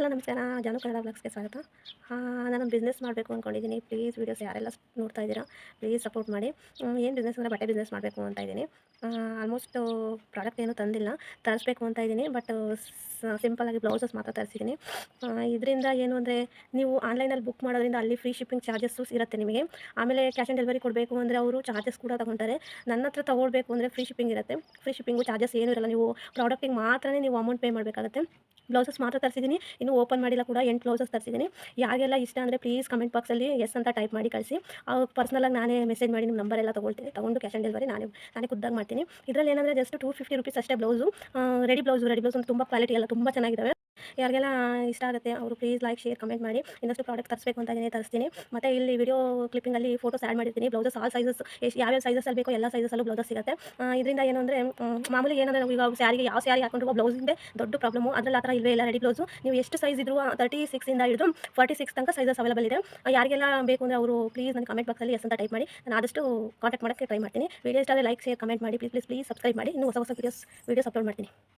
ಎಲ್ಲ ನಮಸ್ಕಾರ ಜಾನು ಕನ್ನಡ ಬ್ಲಾಗ್ಸ್ಗೆ ಸ್ವಾಗತ. ನಾನು ಬಿಸ್ನೆಸ್ ಮಾಡಬೇಕು ಅಂದ್ಕೊಂಡಿದ್ದೀನಿ ಪ್ಲೀಸ್ ವೀಡಿಯೋಸ್ ಯಾರೆಲ್ಲ ನೋಡ್ತಾ ಇದ್ದೀರಾ ಪ್ಲೀಸ್ ಸಪೋರ್ಟ್ ಮಾಡಿ. ಏನು ಬಿಸ್ನೆಸ್ ಅಂದರೆ ಬಟ್ಟೆ ಬಿಸ್ನೆಸ್ ಮಾಡಬೇಕು ಅಂತ ಇದ್ದೀನಿ. ಆಲ್ಮೋಸ್ಟ್ ಪ್ರಾಡಕ್ಟ್ ಏನು ತಂದಿಲ್ಲ, ತರಿಸ್ಬೇಕು ಅಂತ ಇದ್ದೀನಿ. ಬಟ್ ಸಿಂಪಲಾಗಿ ಬ್ಲೌಸಸ್ ಮಾತ್ರ ತರಿಸಿದ್ದೀನಿ ಇದರಿಂದ ಏನು ಅಂದರೆ ನೀವು ಆನ್ಲೈನಲ್ಲಿ ಬುಕ್ ಮಾಡೋದ್ರಿಂದ ಅಲ್ಲಿ ಫ್ರೀ ಶಿಪ್ಪಿಂಗ್ ಚಾರ್ಜಸ್ಸು ಇರುತ್ತೆ ನಿಮಗೆ. ಆಮೇಲೆ ಕ್ಯಾಶ್ ಆನ್ ಡೆಲಿವರಿ ಕೊಡಬೇಕು ಅಂದರೆ ಅವರು ಚಾರ್ಜಸ್ ಕೂಡ ತಗೊತಾರೆ. ನನ್ನ ಹತ್ರ ತೊಗೊಳ್ಬೇಕು ಅಂದರೆ ಫ್ರೀ ಶಿಪ್ಪಿಂಗ್ ಇರುತ್ತೆ. ಫ್ರೀ ಶಿಪ್ಪಿಂಗು ಚಾರ್ಜಸ್ ಏನೂ ಇರಲ್ಲ. ನೀವು ಪ್ರಾಡಕ್ಟಿಗೆ ಮಾತ್ರ ನೀವು ಅಮೌಂಟ್ ಪೇ ಮಾಡಬೇಕಾಗುತ್ತೆ. ಬ್ಲೌಸಸ್ ಮಾತ್ರ ತರಿಸಿದ್ದೀನಿ ಓಪನ್ ಮಾಡಿಲ್ಲ ಕೂಡ, ಎಂಟು ಬ್ಲೌಸಸ್ ತರಿಸಿದ್ದೀನಿ. ಯಾರಿಗೆಲ್ಲ ಇಷ್ಟ ಅಂದರೆ ಪ್ಲೀಸ್ ಕಮೆಂಟ್ ಬಾಕ್ಸಲ್ಲಿ ಎಸ್ ಅಂತ ಟೈಪ್ ಮಾಡಿ ಕಳಿಸಿ. ಅವ್ರು ಪರ್ಸ್ನಲಾಗಿ ನಾನೇ ಮೆಸೇಜ್ ಮಾಡಿ ನಿಮ್ಮ ನಂಬರ್ ಎಲ್ಲ ತೊಗೊಳ್ತೀನಿ, ತೊಗೊಂಡು ಕ್ಯಾಶ್ ಆನ್ ಡೆಲಿವರಿ ನಾನೇ ನಾನೇ ಖುದ್ದಾಗಿ ಮಾಡ್ತೀನಿ. ಇದರಲ್ಲಿ ಏನಂದರೆ ಜಸ್ಟ್ ಟೂ ಫಿಫ್ಟಿ ರುಪೀಸ್ ಅಷ್ಟೇ blouse ready blouse ready blouse ತುಂಬ ಕ್ವಾಲಿಟಿ ಎಲ್ಲ ತುಂಬ ಚೆನ್ನಾಗಿದ್ದಾವೆ ಯಾರಿಗೆಲ್ಲ ಇಷ್ಟ ಆಗುತ್ತೆ ಅವರು ಪ್ಲೀಸ್ ಲೈಕ್ ಶೇರ್ ಕಮೆಂಟ್ ಮಾಡಿ. ಇನ್ನಷ್ಟು ಪ್ರಾಡಕ್ಟ್ ತರಿಸ್ಬೇಕು ಅಂತ ಇದ್ದೀನಿ ತರಿಸ್ತೀನಿ. ಮತ್ತು ಇಲ್ಲಿ ವಿಡಿಯೋ ಕ್ಲಿಪ್ಪಿಂಗಲ್ಲಿ ಫೋಟೋಸ್ ಆ್ಯಡ್ ಮಾಡಿರ್ತೀನಿ. ಬ್ಲೌಸಸ್ ಆಲ್ ಸೈಜಸ್ ಎಷ್ಟು ಯಾವ್ಯಾವ ಸೈಜಸಲ್ಲಿ ಬೇಕೋ ಎಲ್ಲ ಸೈಜಸಲ್ಲೂ ಬ್ಲೌಸಸ್ ಸಿಗುತ್ತೆ. ಇದರಿಂದ ಏನು ಮಾಮೂಲಿ ಏನಂದರೆ ನಾವು ಈಗ ಸ್ಯಾರಿಗೆ ಯಾವ ಸ್ಯಾರಿ ಹಾಕೊಂಡು ಬ್ಲೌಸಿಂದೆ ದೊಡ್ಡ ಪ್ರಾಬ್ಲಮು ಅದರಲ್ಲಿ ಆ ಥರ ಇಲ್ಲವೇ ಇಲ್ಲ ರೆಡಿ ಬ್ಲೌಸು ನೀವು ಎಷ್ಟು ಸೈಜ್ ಇದ್ರು ತರ್ಟಿ ಸಿಕ್ಸಿಂದ ಹಿಡಿದು ಫಾರ್ಟಿ ಸಿಕ್ಸ್ ತನಕ ಸೈಜಸ್ ಅವೈಲೇಬಲ್ ಇದೆ. ಯಾರಿಗೆಲ್ಲ ಬೇಕು ಅಂದರೆ ಅವರು ಪ್ಲೀಸ್ ನನ್ನ ಕಮೆಂಟ್ ಬಾಕ್ಸಲ್ಲಿ ಎಸ್ ಅಂತ ಟೈಪ್ ಮಾಡಿ. ನಾನು ಆದಷ್ಟು ಕಾಂಟ್ಯಾಕ್ಟ್ ಮಾಡೋಕ್ಕೆ ಟ್ರೈ ಮಾಡ್ತೀನಿ. ವೀಡಿಯೋ ಇಷ್ಟ ಲೈಕ್ ಶೇರ್ ಕಮೆಂಟ್ ಮಾಡಿ. ಪ್ಲೀಸ್ ಪ್ಲೀಸ್ ಪ್ಲೀಸ್ ಸಬ್ಸ್ಕ್ರೈಬ್ ಮಾಡಿ. ಇನ್ನೂ ಹೊಸ ಹೊಸ ವೀಡಿಯೋಸ್ ವೀಡಿಯೋಸ್ ಅಪ್ಲೋಡ್ ಮಾಡ್ತೀನಿ.